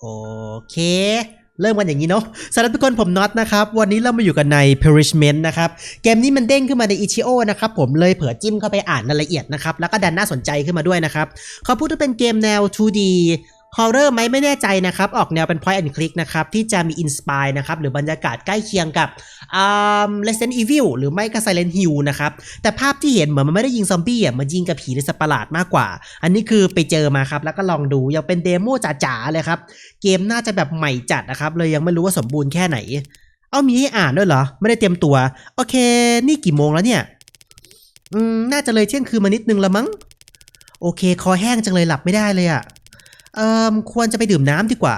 โอเค เริ่มกันอย่างนี้เนาะสวัสดีทุกคนผมน็อตนะครับ วันนี้เรามาอยู่กันใน Perishment นะครับ เกมนี้มันเด้งขึ้นมาใน Itch.io นะครับ ผมเลยเผื่อจิ้มเข้าไปอ่านรายละเอียดนะครับ แล้วก็ดันน่าสนใจขึ้นมาด้วยนะครับ เขาพูดว่าเป็นเกมแนว 2D ฮอ r ์เรอร์ไหมไม่แน่ใจนะครับ ออกแนวเป็น point and click นะครับ ที่จะมี inspire นะครับ หรือบรรยากาศใกล้เคียงกับอ่า Resident Evil หรือไม่ก็ Silent Hill นะครับ แต่ภาพที่เห็นเหมือนมันไม่ได้ยิงซอมบี้อะมันยิงกับผีหรือสัตว์ประหลาดมากกว่า อันนี้คือไปเจอมาครับ แล้วก็ลองดูยังเป็นเดโมจ๋าๆเลยครับ เกมน่าจะแบบใหม่จัดนะครับ เลยยังไม่รู้ว่าสมบูรณ์แค่ไหน เอามีให้อ่านด้วยเหรอ ไม่ได้เตรียมตัว โอเค นี่กี่โมงแล้วเนี่ย อืม น่าจะเลยเที่ยงคืนมานิดนึงละมั้ง โอเค คอแห้งจังเลยหลับไม่ได้เลยอะ่ะ เอ่อควรจะไปดื่มน้ำดีกว่า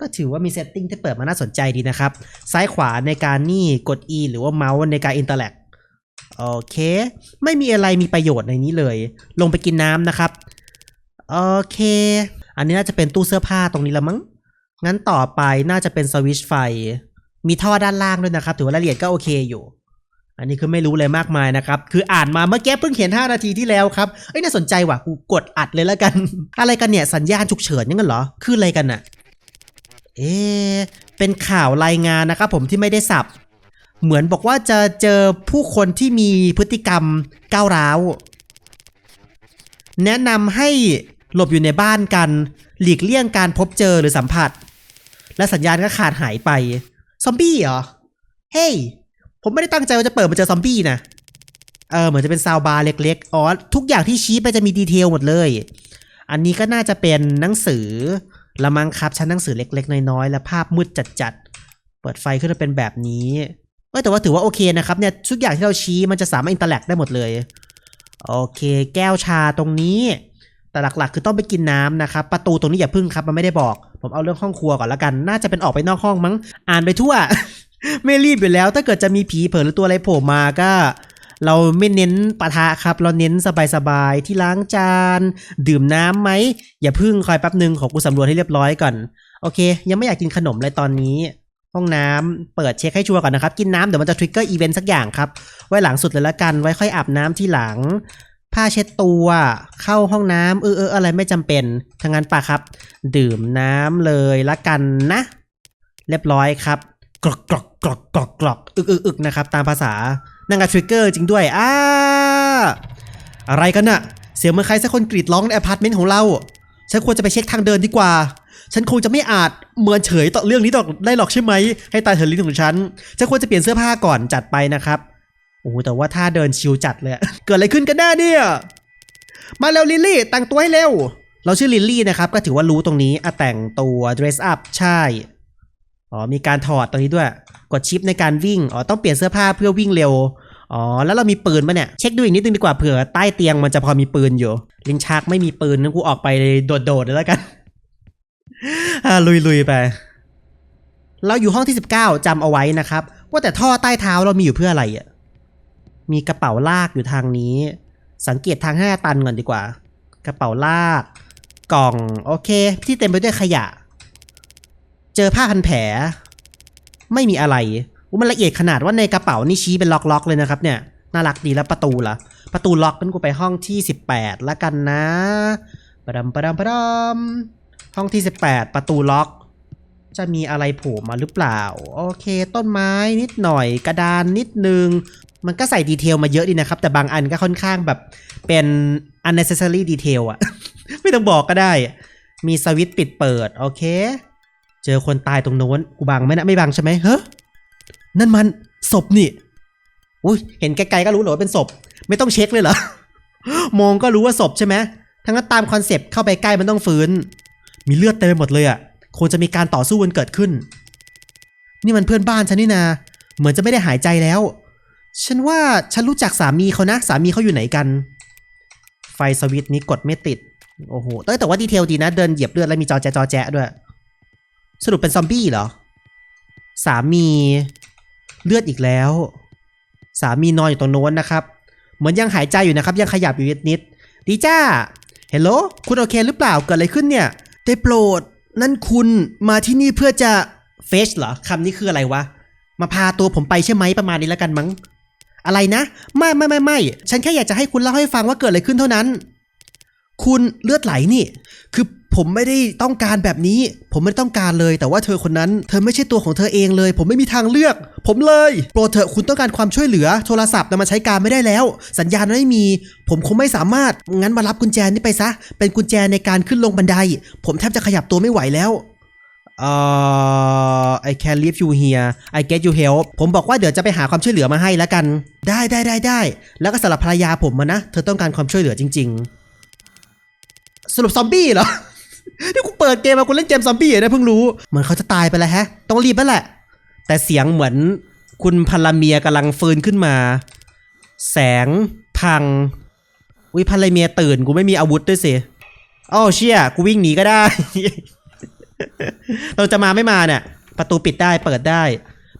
ก็ถือว่ามีเซตติ้งที่เปิดมาน่าสนใจดีนะครับ ซ้ายขวาในการนี่กด E หรือว่าเมาส์ในการอินเตอร์แลกโอเค ไม่มีอะไรมีประโยชน์ในนี้เลย ลงไปกินน้ำนะครับ โอเค อันนี้น่าจะเป็นตู้เสื้อผ้าตรงนี้ละมั้ง งั้นต่อไปน่าจะเป็นสวิชไฟ มีท่อด้านล่างด้วยนะครับ ถือว่ารายละเอียดก็โอเคอยู่ อันนี้คือไม่รู้เลยมากมายนะครับ คืออ่านมาเมื่อกี้เพิ่งเห็น 5 นาทีที่แล้วครับเอ้ยน่าสนใจว่ะ กูกดอัดเลยแล้วกัน อะไรกันเนี่ยสัญญาณฉุกเฉินยังกันเหรอ คืออะไรกันน่ะเอ๊เป็นข่าวรายงานนะครับผมที่ไม่ได้สับ เหมือนบอกว่าจะเจอผู้คนที่มีพฤติกรรมก้าวร้าว แนะนำให้หลบอยู่ในบ้านกัน หลีกเลี่ยงการพบเจอหรือสัมผัส และสัญญาณก็ขาดหายไป ซอมบี้เหรอ เฮ้ย ผมไม่ได้ตั้งใจว่าจะเปิดมาเจอซอมบี้นะเออเหมือนจะเป็นซาวบาร์เล็ก ๆ อ๋อ ทุกอย่างที่ชี้ไปจะมีดีเทลหมดเลย อันนี้ก็น่าจะเป็นหนังสือละมังครับชั้นหนังสือเล็ก ๆ น้อยๆและภาพมืดจัดๆ เปิดไฟขึ้นมาเป็นแบบนี้เอ้แต่ว่าถือว่าโอเคนะครับเนี่ยทุกอย่างที่เราชี้มันจะสามารถอินเตอร์แลกได้หมดเลย โอเค แก้วชาตรงนี้ แต่หลักๆ คือต้องไปกินน้ำนะครับ ประตูตรงนี้อย่าพึ่งครับมันไม่ได้บอก ผมเอาเรื่องห้องครัวก่อนละกัน น่าจะเป็นออกไปนอกห้องมั้ง อ่านไปทั่ว ไม่รีบอยู่แล้ว ถ้าเกิดจะมีผีเผลอหรือตัวอะไรโผล่มาก็ เราไม่เน้นปะทะครับ เราเน้นสบายๆที่ล้างจาน ดื่มน้ำไหม อย่าพึ่งคอยแป๊บหนึ่งของกูสำรวจให้เรียบร้อยก่อน โอเค ยังไม่อยากกินขนมเลยตอนนี้ ห้องน้ำเปิดเช็คให้ชัวร์ก่อนนะครับ กินน้ำเดี๋ยวมันจะทริกเกอร์อีเวนต์สักอย่างครับ ไว้หลังสุดเลยละกัน ไว้ค่อยอาบน้ำที่หลังผ้าเช็ดตัว เข้าห้องน้ำเออเอออะไรไม่จำเป็นทั้งนั้นปะครับ ดื่มน้ำเลยละกันนะ เรียบร้อยครับ กรอกกรอกกรอกกรอกกรอกอึกอึกอึกนะครับตามภาษานั่งกับทริกเกอร์จริงด้วยอ้าอะไรกันน่ะ เสียงเหมือนใครสักคนกรีดร้องในอพาร์ตเมนต์ของเรา ฉันควรจะไปเช็คทางเดินดีกว่า ฉันคงจะไม่อาจเมินเฉยต่อเรื่องนี้ต่อได้หรอกใช่ไหม ให้ตายเถอะลิ้นของฉัน ฉันควรจะเปลี่ยนเสื้อผ้าก่อนจัดไปนะครับโอ้แต่ว่าถ้าเดินชิวจัดเลย เกิดอะไรขึ้นกันแน่เนี่ย มาเร็วลิลลี่แต่งตัวให้เร็ว เราชื่อลิลลี่นะครับก็ถือว่ารู้ตรงนี้อะแต่งตัว dress up ใช่ อ๋อมีการถอดตรงนี้ด้วย กดชิปในการวิ่งอ๋อต้องเปลี่ยนเสื้อผ้าเพื่อวิ่งเร็วอ๋อแล้วเรามีปืนปะเนี่ยเช็คดูอีกนิดนึงดีกว่าเผื่อใต้เตียงมันจะพอมีปืนอยู่ ลินชักไม่มีปืนงั้นกูออกไปโดดๆเลยแล้วกันอ่าลุยๆไป เราอยู่ห้องที่19จำเอาไว้นะครับ ว่าแต่ท่อใต้เท้าเรามีอยู่เพื่ออะไรอะมีกระเป๋าลากอยู่ทางนี้ สังเกตทางห้าตันก่อนดีกว่า กระเป๋าลาก กล่องโอเค ที่เต็มไปด้วยขยะ เจอผ้าพันแผล ไม่มีอะไรมันละเอียดขนาดว่าในกระเป๋านี่ชี้เป็นล็อกๆเลยนะครับเนี่ยน่ารักดีแล้วประตูล่ะประตูล็อกงั้นกูไปห้องที่ 18 แล้วกันนะปะดำปะดำปะดำห้องที่ 18 ประตูล็อก จะมีอะไรโผล่มาหรือเปล่า โอเค ต้นไม้นิดหน่อยกระดานนิดนึง มันก็ใส่ดีเทลมาเยอะดีนะครับ แต่บางอันก็ค่อนข้างแบบเป็น unnecessary detail อะ ไม่ต้องบอกก็ได้ มีสวิตช์ปิดเปิด โอเค เจอคนตายตรงโน้นกูบังไหมนะไม่บังใช่ไหมเฮ้ยนั่นมันศพนี่อุ้ยเห็นไกลๆก็รู้เหรอว่าเป็นศพ ไม่ต้องเช็คเลยเหรอ มองก็รู้ว่าศพใช่ไหมทั้งนั้นตามคอนเซปต์เข้าไปใกล้มันต้องฟื้น มีเลือดเต็มไปหมดเลยอะคงจะมีการต่อสู้กันเกิดขึ้น นี่มันเพื่อนบ้านฉันนี่นา เหมือนจะไม่ได้หายใจแล้ว ฉันว่าฉันรู้จักสามีเขานะ สามีเขาอยู่ไหนกัน ไฟสวิตช์นี้กดไม่ติด โอ้โหเอ้ยแต่ว่าดีเทลดีนะ เดินเหยียบเลือดแล้วมีจอแจจอแจด้วย สรุปเป็นซอมบี้เหรอ สามีเลือดอีกแล้ว สามีนอนอยู่ตรงโน้นนะครับ เหมือนยังหายใจอยู่นะครับ ยังขยับอยู่นิดๆดีจ้าเฮลโหลคุณโอเคหรือเปล่าเกิดอะไรขึ้นเนี่ยได้โปรด นั่นคุณมาที่นี่เพื่อจะเฟชเหรอคำนี้คืออะไรวะ มาพาตัวผมไปใช่ไหมประมาณนี้แล้วกันมั้ง อะไรนะ ไม่ไม่ไม่ไม่ฉันแค่อยากจะให้คุณเล่าให้ฟังว่าเกิดอะไรขึ้นเท่านั้น คุณเลือดไหลนี่ คือ ผมไม่ได้ต้องการแบบนี้ ผมไม่ได้ต้องการเลย แต่ว่าเธอคนนั้น เธอไม่ใช่ตัวของเธอเองเลย ผมไม่มีทางเลือก ผมเลย โปรดเถอะคุณต้องการความช่วยเหลือ โทรศัพท์นำมาใช้การไม่ได้แล้ว สัญญาณไม่มี ผมคงไม่สามารถ งั้นมารับกุญแจนี้ไปซะ เป็นกุญแจในการขึ้นลงบันได ผมแทบจะขยับตัวไม่ไหวแล้วเอ่อ I can leave you here I get you help ผมบอกว่าเดี๋ยวจะไปหาความช่วยเหลือมาให้แล้วกัน ได้ได้ได้ได้ แล้วก็สำหรับภรรยาผมมานะ เธอต้องการความช่วยเหลือจริง ๆ สรุปซอมบี้เหรอ นี่กูเปิดเกมมากูเล่นเกมซอมบี้เหรอเนี่ยเพิ่งรู้ เหมือนเขาจะตายไปแล้วฮะ ต้องรีบแล้วแหละ แต่เสียงเหมือนคุณพลเมียกำลังฟื้นขึ้นมา แสงพังวิพลเมียตื่นกูไม่มีอาวุธด้วยสิอ้าวเชี่ยกูวิ่งหนีก็ได้ เราจะมาไม่มาเนี่ย ประตูปิดได้เปิดได้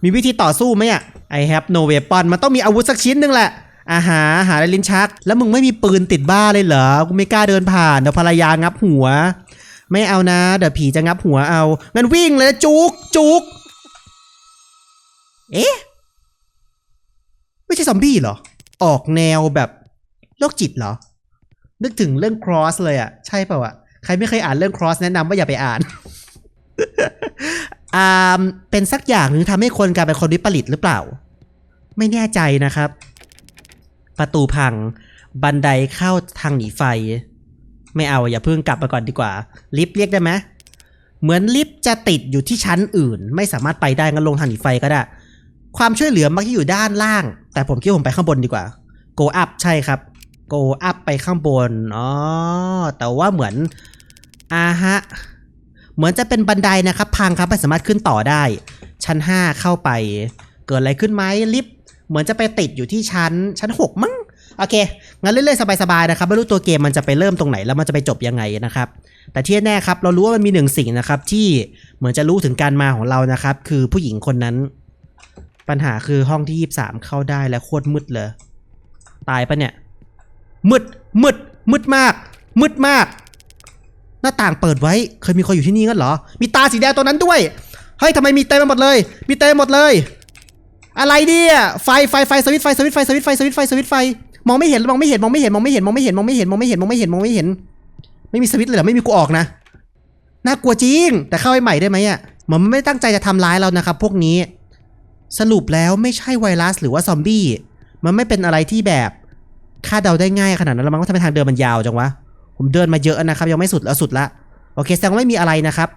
มีวิธีต่อสู้ไหมอะ I have no weapon มันต้องมีอาวุธสักชิ้นหนึ่งแหละอาหาหาในลิ้นชัก แล้วมึงไม่มีปืนติดบ้าเลยเหรอ กูไม่กล้าเดินผ่านเดี๋ยวภรรยางับหัว ไม่เอานะ เดี๋ยวผีจะงับหัวเอา งั้นวิ่งเลยจุกจุกเอ๊ะ ไม่ใช่ซอมบี้เหรอ ออกแนวแบบโรคจิตเหรอ นึกถึงเรื่อง cross เลยอะใช่เปล่าอะใครไม่เคยอ่านเรื่อง cross แนะนำว่าอย่าไปอ่านอ่าเป็นสักอย่างหนึ่งทำให้คนกลายเป็นคนวิปริตหรือเปล่า ไม่แน่ใจนะครับ ประตูพัง บันไดเข้าทางหนีไฟ ไม่เอาอย่าเพิ่งกลับมาก่อนดีกว่า ลิฟต์เรียกได้ไหมเหมือนลิฟต์จะติดอยู่ที่ชั้นอื่น ไม่สามารถไปได้งั้นลงทางหนีไฟก็ได้ ความช่วยเหลือมักจะอยู่ด้านล่าง แต่ผมคิดผมไปข้างบนดีกว่า go up ใช่ครับ go up ไปข้างบนอ๋อแต่ว่าเหมือนอ่าฮะเหมือนจะเป็นบันไดนะครับ พังครับไม่สามารถขึ้นต่อได้ ชั้น 5 เข้าไป เกิดอะไรขึ้นไหมลิฟต์เหมือนจะไปติดอยู่ที่ชั้นชั้น 6 มั้ง โอเค งั้นเรื่อยๆ สบายๆ นะครับ ไม่รู้ตัวเกมมันจะไปเริ่มตรงไหนแล้วมันจะไปจบยังไงนะครับ แต่ที่แน่ครับ เรารู้ว่ามันมีหนึ่งสิ่งนะครับ ที่เหมือนจะรู้ถึงการมาของเรานะครับ คือผู้หญิงคนนั้น ปัญหาคือห้องที่23เข้าได้และโคตรมืดเลย ตายปะเนี่ย มืด มืด มืดมาก มืดมาก หน้าต่างเปิดไว้ เคยมีคนอยู่ที่นี่งั้นเหรอ มีตาสีแดงตัวนั้นด้วย เฮ้ยทำไมมีเต็มไปหมดเลย มีเต็มหมดเลย อะไรเนี่ย ไฟ ไฟ ไฟ สวิตไฟ สวิตไฟ สวิตไฟ สวิตไฟ สวิตไฟ มองไม่เห็นมองไม่เห็นมองไม่เห็นมองไม่เห็นมองไม่เห็นมองไม่เห็นมองไม่เห็นมองไม่เห็นมองไม่เห็น ไม่มีสวิตช์เลยเหรอไม่มีกูออกนะน่ากลัวจริง แต่เข้าไปใหม่ได้ไหมอะมันไม่ตั้งใจจะทำร้ายเรานะครับพวกนี้ สรุปแล้วไม่ใช่ไวรัสหรือว่าซอมบี้มันไม่เป็นอะไรที่แบบคาดเดาได้ง่ายขนาดนั้นแล้วมั้งว่าทำไมทางเดินมันยาวจังวะผมเดินมาเยอะนะครับ ยังไม่สุดแล้วสุดละโอเคแสดงว่าไม่มีอะไรนะครับ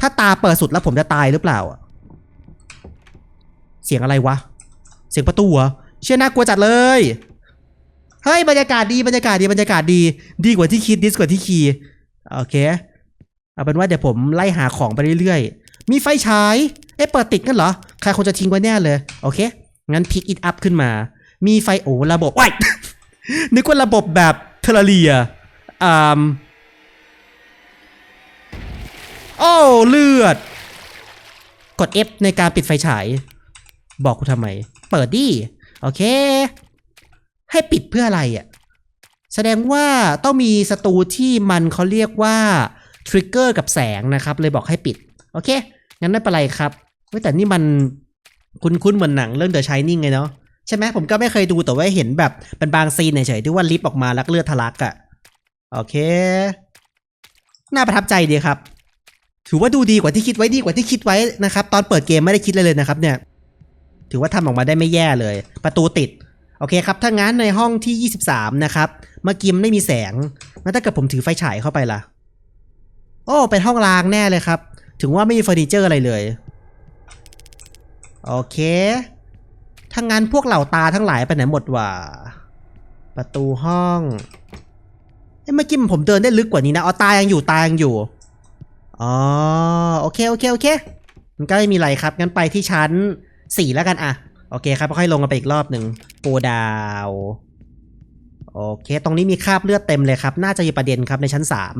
ถ้าตาเปิดสุดแล้วผมจะตายหรือเปล่า เสียงอะไรวะ เสียงประตูเหรอเชื่อน่ากลัวจัดเลย เฮ้ยบรรยากาศดีบรรยากาศดีบรรยากาศดี ดีกว่าที่คิดดีกว่าที่คีโอเคเอาเป็นว่าเดี๋ยวผมไล่หาของไปเรื่อยๆ มีไฟฉาย เอ๊ะเปิดติดกันเหรอ ใครคงจะทิ้งไว้แน่เลย โอเค งั้นพิกอิ t อัพขึ้นมา มีไฟโอ้ระบบว้ายนึกว่าระบบแบบเทอร์เรียอ่าโอ้เลือด กด F ในการปิดไฟฉาย บอกกูทำไม เปิดดิ โอเค ให้ปิดเพื่ออะไรอะ แสดงว่าต้องมีศัตรูที่มันเขาเรียกว่าทริกเกอร์กับแสงนะครับ เลยบอกให้ปิด โอเค งั้นไม่เป็นไรครับเฮ้แต่นี่มันคุ้นๆเหมือนหนังเรื่อง The Shining ไงเนาะใช่ไหมผมก็ไม่เคยดูแต่ว่าเห็นแบบเป็นบางซีนเฉยๆที่ว่าลิฟต์ออกมาล้วเลือดทะลักอะ่ะโอเค น่าประทับใจดีครับ ถือว่าดูดีกว่าที่คิดไว้ดีกว่าที่คิดไว้นะครับ ตอนเปิดเกมไม่ได้คิดเลยเลยนะครับ เนี่ย ถือว่าทำออกมาได้ไม่แย่เลย ประตูติด โอเคครับ ถ้างั้นในห้องที่ 23 นะครับเมื่อกี้มันไม่มีแสงแล้วถ้าเกิดผมถือไฟฉายเข้าไปล่ะ โอ้ เป็นห้องลางแน่เลยครับ ถึงว่าไม่มีเฟอร์นิเจอร์อะไรเลย โอเค ถ้างั้นพวกเหล่าตาทั้งหลายไปไหนหมดวะ ประตูห้อง เอ้เมื่อกี้ผมเดินได้ลึกกว่านี้นะ อ๋อ ตายังอยู่ ตายังอยู่ อ๋อ โอเค โอเค โอเค มันก็ไม่มีอะไรครับ งั้นไปที่ชั้นสี่แล้วกันอะ โอเคครับค่อยลงกันไปอีกรอบหนึ่งปูดาว โอเค ตรงนี้มีคราบเลือดเต็มเลยครับ น่าจะมีประเด็นครับในชั้นสาม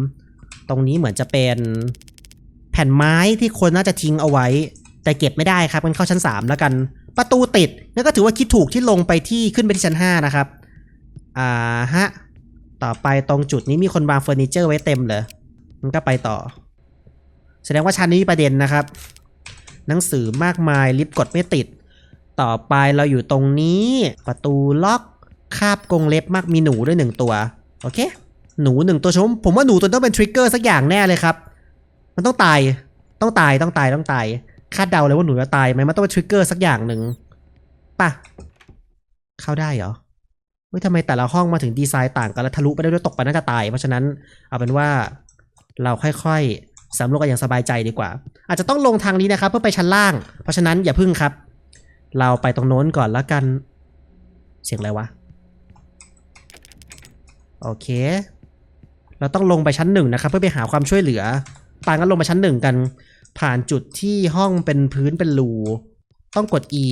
ตรงนี้เหมือนจะเป็นแผ่นไม้ที่คนน่าจะทิ้งเอาไว้ แต่เก็บไม่ได้ครับมันเข้าชั้นสามแล้วกัน ประตูติดนั่นก็ถือว่าคิดถูกที่ลงไปที่ขึ้นไปที่ชั้นห้านะครับ อ่าฮะ ต่อไปตรงจุดนี้มีคนวางเฟอร์นิเจอร์ไว้เต็มเลยมันก็ไปต่อ แสดงว่าชั้นนี้มีประเด็นนะครับ หนังสือมากมายลิฟต์กดไม่ติด ต่อไปเราอยู่ตรงนี้ประตูล็อกคาบกรงเล็บมากมีหนูด้วยหนึ่งตัว โอเค หนูหนึ่งตัวชม ผมว่าหนูตัวต้องเป็นทริกเกอร์สักอย่างแน่เลยครับ มันต้องตาย ต้องตายต้องตายต้องตาย คาดเดาเลยว่าหนูจะตายไหมมันต้องเป็นทริกเกอร์สักอย่างหนึ่งป่ะ เข้าได้เหรอเฮ้ยทำไมแต่ละห้องมาถึงดีไซน์ต่างกันแล้วทะลุไปได้ด้วยตกไปน่าจะตาย เพราะฉะนั้นเอาเป็นว่าเราค่อยๆสำรวจกันอย่างสบายใจดีกว่า อาจจะต้องลงทางนี้นะครับเพื่อไปชั้นล่าง เพราะฉะนั้นอย่าพึ่งครับ เราไปตรงโน้นก่อนแล้วกัน เสียงอะไรวะ โอเค เราต้องลงไปชั้นหนึ่งนะครับ เพื่อไปหาความช่วยเหลือปางก็ลงมาชั้นหนึ่งกัน ผ่านจุดที่ห้องเป็นพื้นเป็นรูต้องกด E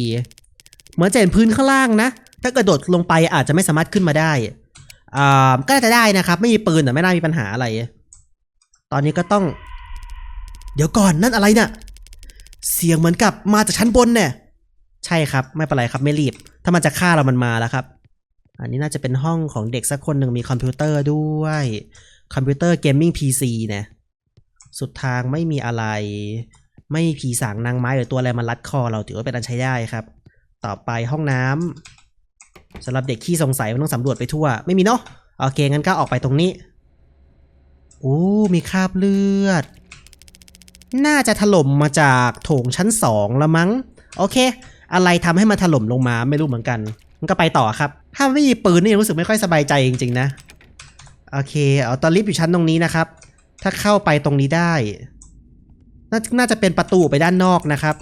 เหมือนจะเห็นพื้นข้างล่างนะ ถ้ากิดโดดลงไปอาจจะไม่สามารถขึ้นมาได้อ่าก็จะได้นะครับ ไม่มีปืนแต่ไม่น่ามีปัญหาอะไร ตอนนี้ก็ต้อง เดี๋ยวก่อนนั่นอะไรเน่ะ เสียงเหมือนกับมาจากชั้นบนเนี่ย ใช่ครับ ไม่เป็นไรครับไม่รีบ ถ้ามันจะฆ่าเรามันมาแล้วครับ อันนี้น่าจะเป็นห้องของเด็กสักคนหนึ่งมีคอมพิวเตอร์ด้วย คอมพิวเตอร์เกมมิ่งพีซีเนี่ยสุดทางไม่มีอะไร ไม่มีผีสางนางไม้หรือตัวอะไรมารัดคอ เราถือว่าเป็นอันใช้ได้ครับ ต่อไปห้องน้ำสำหรับเด็กขี้สงสัยมันต้องสำรวจไปทั่ว ไม่มีเนาะโอเคงั้นก็ออกไปตรงนี้โอ้มีคราบเลือด น่าจะถล่มมาจากโถงชั้นสองละมั้ง โอเค อะไรทำให้มันถล่มลงมาไม่รู้เหมือนกัน มันก็ไปต่อครับ ถ้าไม่มีปืนนี่รู้สึกไม่ค่อยสบายใจจริงๆนะโอเคเอาตอนลิฟต์อยู่ชั้นตรงนี้นะครับ ถ้าเข้าไปตรงนี้ได้นน่าจะเป็นประตูไปด้านนอกนะครับ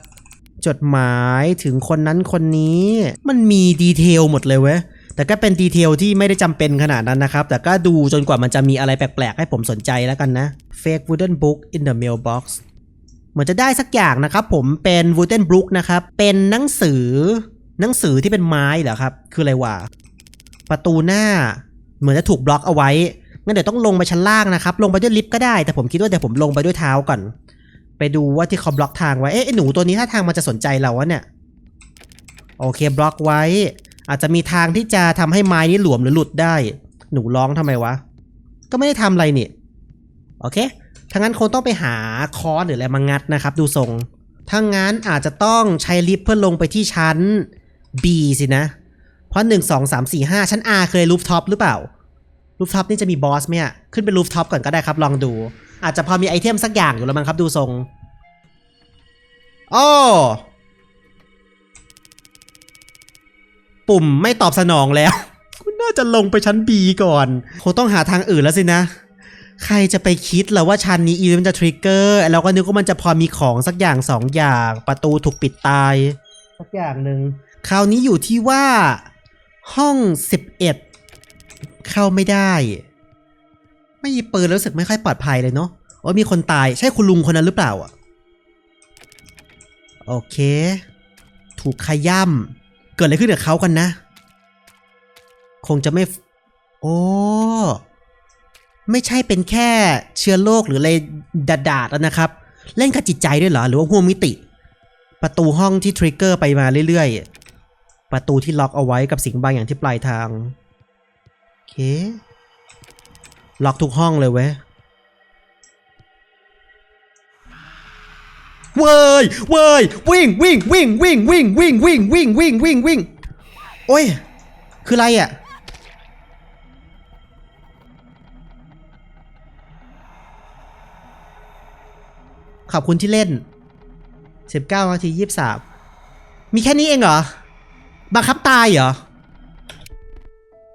จดหมายถึงคนนั้นคนนี้ มันมีดีเทลหมดเลยเว้ยแต่ก็เป็นดีเทลที่ไม่ได้จำเป็นขนาดนั้นนะครับ แต่ก็ดูจนกว่ามันจะมีอะไรแปลกๆ ให้ผมสนใจแล้วกันนะ Fake wooden book in the mailbox เหมือนจะได้สักอย่างนะครับผมเป็น wooden book นะครับ เป็นหนังสือหนังสือที่เป็นไม้เหรอครับ คืออะไรวะประตูหน้า เหมือนจะถูกบล็อกเอาไว้งั้นเดี๋ยวต้องลงไปชั้นล่างนะครับ ลงไปด้วยลิฟต์ก็ได้ แต่ผมคิดว่าเดี๋ยวผมลงไปด้วยเท้าก่อน ไปดูว่าที่เขาบล็อกทางไว้ เอ๊ะหนูตัวนี้ถ้าทางมันจะสนใจเราวะเนี่ย โอเคบล็อกไว้ อาจจะมีทางที่จะทำให้ไม้นี้หลวมหรือหลุดได้ หนูร้องทำไมวะ ก็ไม่ได้ทำอะไรนี่ โอเค ถ้างั้นคงต้องไปหาคอหรืออะไรมางัดนะครับ ดูทรงถ้างั้นอาจจะต้องใช้ลิฟต์เพื่อลงไปที่ชั้น B สินะ เพราะหนึ่งสองสามสี่ห้าชั้น R เคยรูฟท็อปหรือเปล่ารูฟท็อปนี่จะมีบอสไหมอะขึ้นเป็นรูฟท็อปก่อนก็ได้ครับ ลองดู อาจจะพอมีไอเทมสักอย่างอยู่แล้วมั้งครับดูทรงอ้อปุ่มไม่ตอบสนองแล้ว คุณน่าจะลงไปชั้น B ก่อนคงต้องหาทางอื่นแล้วสินะ ใครจะไปคิดแล่ะว่าชั้นนี้อีมันจะทริกเกอร์เราก็นึกว่ามันจะพอมีของสักอย่างสองอย่าง ประตูถูกปิดตาย สักอย่างหนึ่งคราวนี้อยู่ที่ว่า ห้องสิบเอ็ดเข้าไม่ได้ ไม่มีปืนแล้วรู้สึกไม่ค่อยปลอดภัยเลยเนาะโอ้มีคนตายใช่คุณลุงคนนั้นหรือเปล่าอะโอเค ถูกขย่ำเกิดอะไรขึ้นกับเขากันนะ คงจะไม่ โอ้ ไม่ใช่เป็นแค่เชื้อโรคหรืออะไรดาดๆแล้วนะครับ เล่นกับจิตใจด้วยเหรอ หรือว่าห่วงมิติ ประตูห้องที่ทริกเกอร์ไปมาเรื่อยๆ ประตูที่ล็อกเอาไว้กับสิ่งบางอย่างที่ปลายทาง โอเค ล็อกทุกห้องเลยเว้ยเว้ยเว้ยวิ่งวิ่งวิ่งวิ่งวิ่งวิ่งวิ่งวิ่งวิ่งวิ่งวิ่งโอ้ย คืออะไรอะ ขอบคุณที่เล่น 19นาที23 มีแค่นี้เองเหรอ บังคับตายเหรอ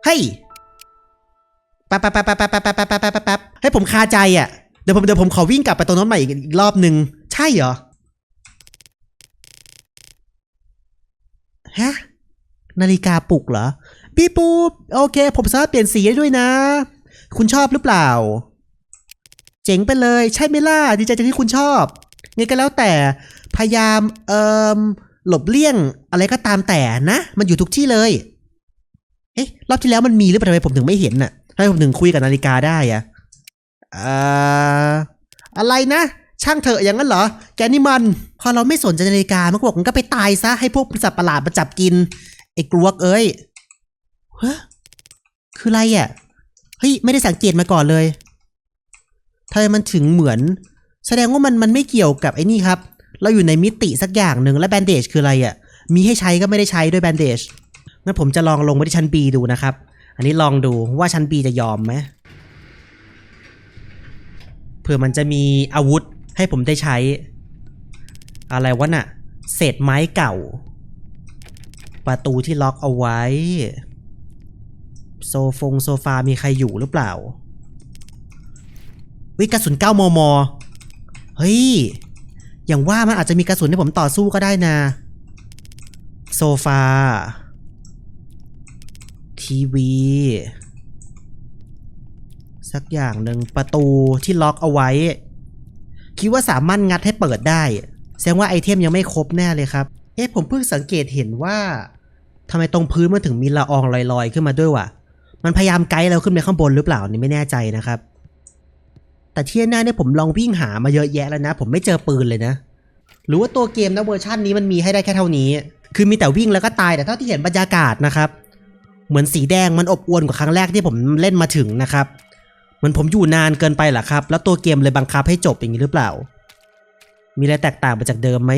เฮ้ยแป๊บแป๊บแป๊บแป๊บแป๊บแป๊บแป๊บแป๊บแป๊บให้ผมคาใจอะ เดี๋ยวผมเดี๋ยวผมขอวิ่งกลับไปตรงนั้นใหม่อีกอีกรอบหนึ่งใช่เหรอ ฮะ นาฬิกาปลุกเหรอ พี่ปูโอเค ผมสามารถเปลี่ยนสีได้ด้วยนะ คุณชอบหรือเปล่า จ๋งไปเลย ใช่ไหมล่ะดีใจจังที่คุณชอบไงก็แล้วแต่พยายามเอ่อหลบเลี่ยงอะไรก็ตามแต่นะ มันอยู่ทุกที่เลยเอ๊ะรอบที่แล้วมันมีหรือเปล่าทำไมผมถึงไม่เห็นน่ะทำไมผมถึงคุยกับนาฬิกาได้อะอ่ออะไรนะ ช่างเถอะอย่างนั้นเหรอ แกนี่มัน พอเราไม่สนใจนาฬิกามันก็บอกมันก็ไปตายซะให้พวกสัตว์ประหลาดมาจับกินไอ้กลวกเอ้ยเฮ้ยคืออะไรอะเฮ้ยไม่ได้สังเกตมาก่อนเลย ทำไมมันถึงเหมือน แสดงว่ามันมันไม่เกี่ยวกับไอ้นี่ครับ เราอยู่ในมิติสักอย่างหนึ่งและแบนเดจคืออะไรอะ มีให้ใช้ก็ไม่ได้ใช้ด้วยแบนเดจงั้นผมจะลองลงไปที่ชั้น B ดูนะครับ อันนี้ลองดูว่าชั้น B จะยอมไหมเผื่อมันจะมีอาวุธให้ผมได้ใช้ อะไรวะน่ะ เศษไม้เก่า ประตูที่ล็อกเอาไว้ โซฟงโซฟามีใครอยู่หรือเปล่า วิกระสุน 9 มม เฮ้ย อย่างว่ามันอาจจะมีกระสุนให้ผมต่อสู้ก็ได้นะ โซฟา ทีวี สักอย่างหนึ่งประตูที่ล็อกเอาไว้ คิดว่าสามารถงัดให้เปิดได้ แสดงว่าไอเทมยังไม่ครบแน่เลยครับ เอ๊ะผมเพิ่งสังเกตเห็นว่าทำไมตรงพื้นมันถึงมีละอองลอยๆ ขึ้นมาด้วยวะ มันพยายามไกด์เราขึ้นไปข้างบนหรือเปล่านี่ไม่แน่ใจนะครับ แต่ที่แน่ๆเนี่ยผมลองวิ่งหามาเยอะแยะแล้วนะ ผมไม่เจอปืนเลยนะ หรือว่าตัวเกมนะเวอร์ชันนี้มันมีให้ได้แค่เท่านี้ คือมีแต่วิ่งแล้วก็ตายแต่เท่าที่เห็นบรรยากาศนะครับ เหมือนสีแดงมันอบอวลกว่าครั้งแรกที่ผมเล่นมาถึงนะครับเหมือนผมอยู่นานเกินไปหรอครับ แล้วตัวเกมเลยบังคับให้จบอย่างนี้หรือเปล่า มีอะไรแตกต่างไปจากเดิมไหม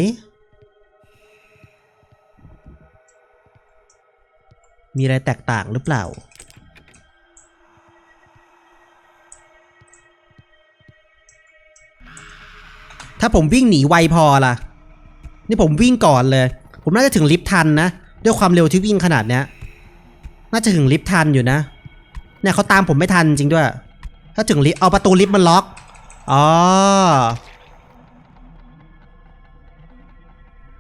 มีอะไรแตกต่างหรือเปล่า ถ้าผมวิ่งหนีไวพอล่ะ นี่ผมวิ่งก่อนเลย ผมน่าจะถึงลิฟต์ทันนะ ด้วยความเร็วที่วิ่งขนาดเนี้ย น่าจะถึงลิฟต์ทันอยู่นะ เนี่ยเขาตามผมไม่ทันจริงด้วย ถ้าถึงลิฟต์เอาประตูลิฟต์มันล็อก อ๋อ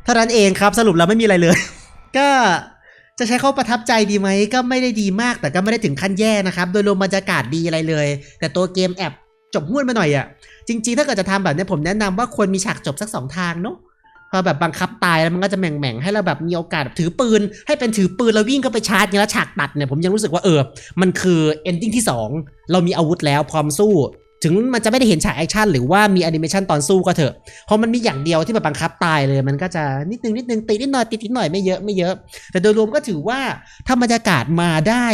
เท่านั้นเองครับสรุปแล้วไม่มีอะไรเลย ก็จะใช้เขาประทับใจดีไหมก็ไม่ได้ดีมากแต่ก็ไม่ได้ถึงขั้นแย่นะครับ โดยรวมบรรยากาศดีอะไรเลย แต่ตัวเกมแอบจบห้วนมาหน่อยอะ จริงๆ ถ้าเกิดจะทำแบบนี้ผมแนะนำว่าควรมีฉากจบสักสองทางเนาะพอแบบบังคับตายแล้วมันก็จะแหม่งๆให้เราแบบมีโอกาสถือปืน ให้เป็นถือปืนแล้ววิ่งก็ไปชาร์จอย่างแล้วฉากตัดเนี่ยผมยังรู้สึกว่าเออมันคือเอนดิ้งที่ 2 เรามีอาวุธแล้วพร้อมสู้ ถึงมันจะไม่ได้เห็นฉากแอคชั่นหรือว่ามีแอนิเมชันตอนสู้ก็เถอะเพราะมันมีอย่างเดียวที่แบบบังคับตายเลย มันก็จะนิดนึงนิดนึงตีนิดหน่อยติดนิดหน่อยไม่เยอะไม่เยอะ แต่โดยรวมก็ถือว่าถ้าบรรยากาศมาได้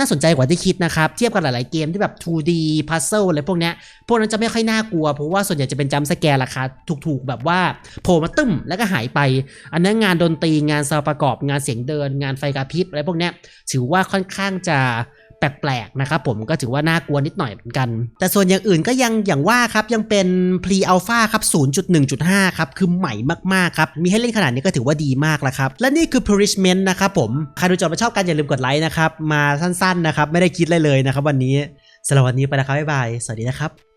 น่าสนใจกว่าที่คิดนะครับ เทียบกับหลายๆเกมที่แบบ 2D puzzle อะไรพวกเนี้ยพวกนั้นจะไม่ค่อยน่ากลัว เพราะว่าส่วนใหญ่จะเป็นจัมสแกร์ราคาถูกๆ แบบว่าโผล่มาตึ้มแล้วก็หายไป อันนั้นงานดนตรีงานซาวประกอบงานเสียงเดิน งานไฟกระพริบอะไรพวกเนี้ยถือว่าค่อนข้างจะ แปลกๆนะครับผมก็ถือว่าน่ากลัวนิดหน่อยเหมือนกัน แต่ส่วนอย่างอื่นก็ยังอย่างว่าครับยังเป็น Pre Alpha ครับ 0.1.5 ครับ คือใหม่มากๆครับ มีให้เล่นขนาดนี้ก็ถือว่าดีมากแล้วครับ และนี่คือ Punishment นะครับผม ใครดูจบมาชอบกันอย่าลืมกดไลค์นะครับ มาสั้นๆนะครับ ไม่ได้คิดอะไรเลยนะครับวันนี้สำหรับวันนี้ไปแล้วครับบ๊ายบาย สวัสดีนะครับ